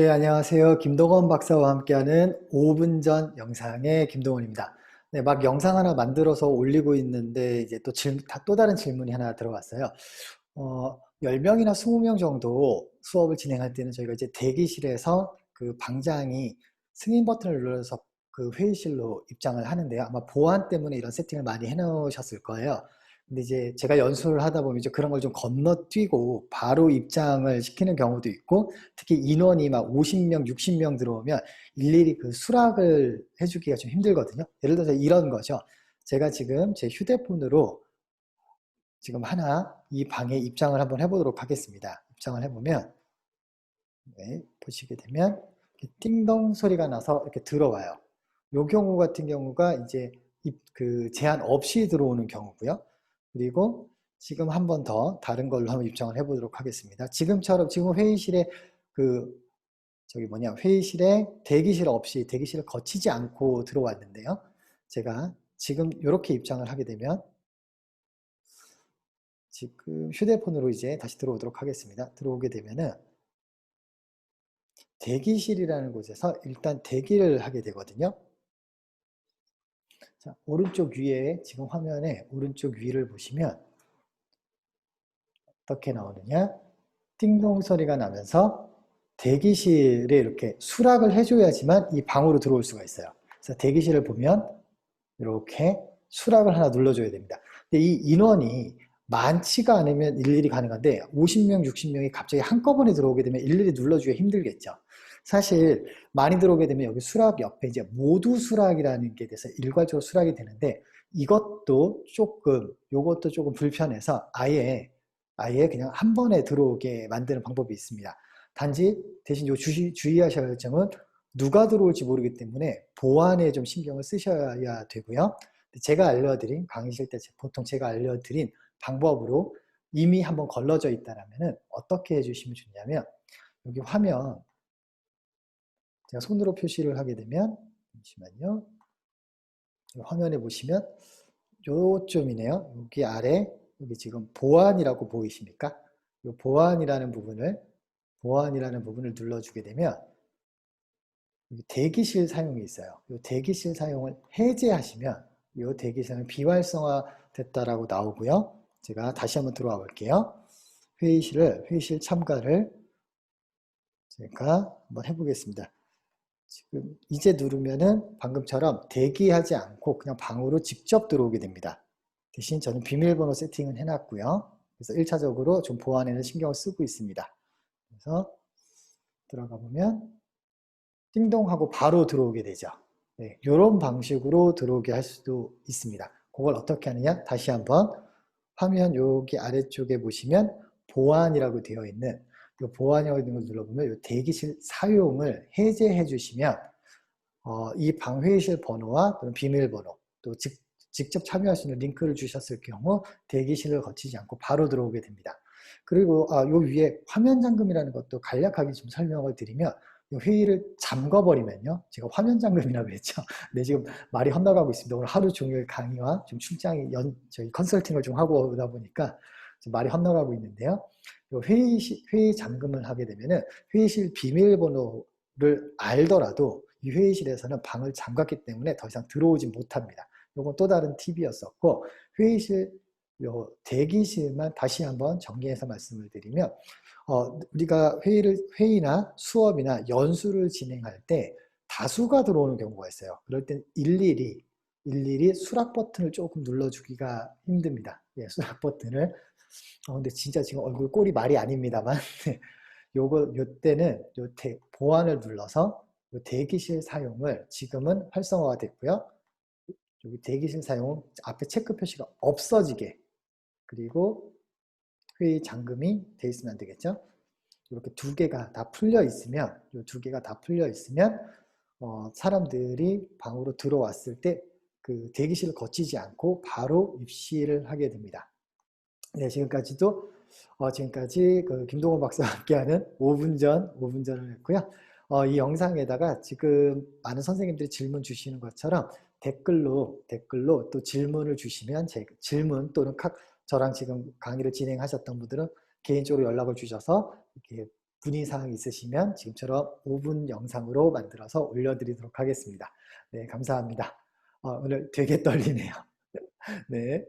네, 안녕하세요. 김동원 박사와 함께하는 5분 전 영상의 김동원입니다. 네, 막 영상 하나 만들어서 올리고 있는데 이제 또 질, 또 다른 질문이 하나 들어왔어요. 어, 10명이나 20명 정도 수업을 진행할 때는 저희가 이제 대기실에서 그 방장이 승인 버튼을 눌러서 그 회의실로 입장을 하는데요. 아마 보안 때문에 이런 세팅을 많이 해 놓으셨을 거예요. 근데 이제 제가 연수를 하다 보면 이제 그런 걸 좀 건너뛰고 바로 입장을 시키는 경우도 있고 특히 인원이 막 50명, 60명 들어오면 일일이 그 수락을 해주기가 좀 힘들거든요. 예를 들어서 이런 거죠. 제가 지금 제 휴대폰으로 지금 하나 이 방에 입장을 한번 해보도록 하겠습니다. 입장을 해보면 네, 보시게 되면 띵동 소리가 나서 이렇게 들어와요. 요 경우 같은 경우가 이제 그 제한 없이 들어오는 경우고요. 그리고 지금 한 번 더 다른 걸로 한번 입장을 해보도록 하겠습니다. 지금처럼 지금 회의실에 그 저기 뭐냐 회의실에 대기실 없이 대기실을 거치지 않고 들어왔는데요. 제가 지금 이렇게 입장을 하게 되면 지금 휴대폰으로 이제 다시 들어오도록 하겠습니다. 들어오게 되면은 대기실이라는 곳에서 일단 대기를 하게 되거든요. 자, 오른쪽 위에 지금 화면에 오른쪽 위를 보시면 어떻게 나오느냐? 띵동 소리가 나면서 대기실에 이렇게 수락을 해줘야지만 이 방으로 들어올 수가 있어요. 그래서 대기실을 보면 이렇게 수락을 하나 눌러줘야 됩니다. 근데 이 인원이 많지가 않으면 일일이 가능한데 50명, 60명이 갑자기 한꺼번에 들어오게 되면 일일이 눌러주기가 힘들겠죠. 사실 많이 들어오게 되면 여기 수락 옆에 이제 모두 수락이라는 게 돼서 일괄적으로 수락이 되는데 이것도 조금 요것도 조금 불편해서 아예 아예 그냥 한 번에 들어오게 만드는 방법이 있습니다. 단지 대신 요 주의, 주의하셔야 할 점은 누가 들어올지 모르기 때문에 보안에 좀 신경을 쓰셔야 되고요. 제가 알려드린 강의실 때 보통 제가 알려드린 방법으로 이미 한번 걸러져 있다면 어떻게 해주시면 좋냐면 여기 화면 제가 손으로 표시를 하게 되면 잠시만요. 화면에 보시면 요쯤이네요. 여기 아래 여기 지금 보안이라고 보이십니까? 이 보안이라는 부분을 보안이라는 부분을 눌러주게 되면 대기실 사용이 있어요. 이 대기실 사용을 해제하시면 이 대기실은 비활성화 됐다라고 나오고요. 제가 다시 한번 들어와 볼게요. 회의실을 회의실 참가를 제가 한번 해보겠습니다. 지금 이제 누르면은 방금처럼 대기하지 않고 그냥 방으로 직접 들어오게 됩니다. 대신 저는 비밀번호 세팅은 해놨고요. 그래서 1차적으로 좀 보안에는 신경을 쓰고 있습니다. 그래서 들어가 보면 띵동하고 바로 들어오게 되죠. 네, 이런 방식으로 들어오게 할 수도 있습니다. 그걸 어떻게 하느냐? 다시 한번 화면 여기 아래쪽에 보시면 보안이라고 되어 있는 이 보안이라고 있는 걸 눌러보면 이 대기실 사용을 해제해 주시면 어, 이 방회의실 번호와 또는 비밀번호 또 직, 직접 참여할 수 있는 링크를 주셨을 경우 대기실을 거치지 않고 바로 들어오게 됩니다. 그리고 아, 요 위에 화면 잠금이라는 것도 간략하게 좀 설명을 드리면 회의를 잠궈버리면요. 제가 화면 잠금이라고 했죠. 네, 지금 말이 헛나가고 있습니다. 오늘 하루 종일 강의와 좀 출장이 연, 저희 컨설팅을 좀 하고 오다 보니까 말이 헛나가고 있는데요. 회의, 회의 잠금을 하게 되면은 회의실 비밀번호를 알더라도 이 회의실에서는 방을 잠갔기 때문에 더 이상 들어오지 못합니다. 이건 또 다른 팁이었었고 회의실 요 대기실만 다시 한번 정리해서 말씀을 드리면 어, 우리가 회의를 회의나 수업이나 연수를 진행할 때 다수가 들어오는 경우가 있어요. 그럴 땐 일일이 일일이 수락 버튼을 조금 눌러주기가 힘듭니다. 예, 수락 버튼을 어, 근데 진짜 지금 얼굴 꼴이 말이 아닙니다만 요거 요때는 요 대, 보안을 눌러서 요 대기실 사용을 지금은 활성화가 됐고요. 여기 대기실 사용 앞에 체크 표시가 없어지게 그리고 회의 잠금이 돼 있으면 안 되겠죠. 이렇게 두 개가 다 풀려 있으면 이두 개가 다 풀려 있으면 어, 사람들이 방으로 들어왔을 때 그 대기실을 거치지 않고 바로 입시를 하게 됩니다. 네, 지금까지도 어, 지금까지 그 김동원 박사와 함께하는 5분 전, 5분 전을 했고요. 어, 이 영상에다가 지금 많은 선생님들이 질문 주시는 것처럼 댓글로 댓글로 또 질문을 주시면 제 질문 또는 각 저랑 지금 강의를 진행하셨던 분들은 개인적으로 연락을 주셔서 이렇게 문의 사항 있으시면 지금처럼 5분 영상으로 만들어서 올려드리도록 하겠습니다. 네, 감사합니다. 어, 오늘 되게 떨리네요. 네.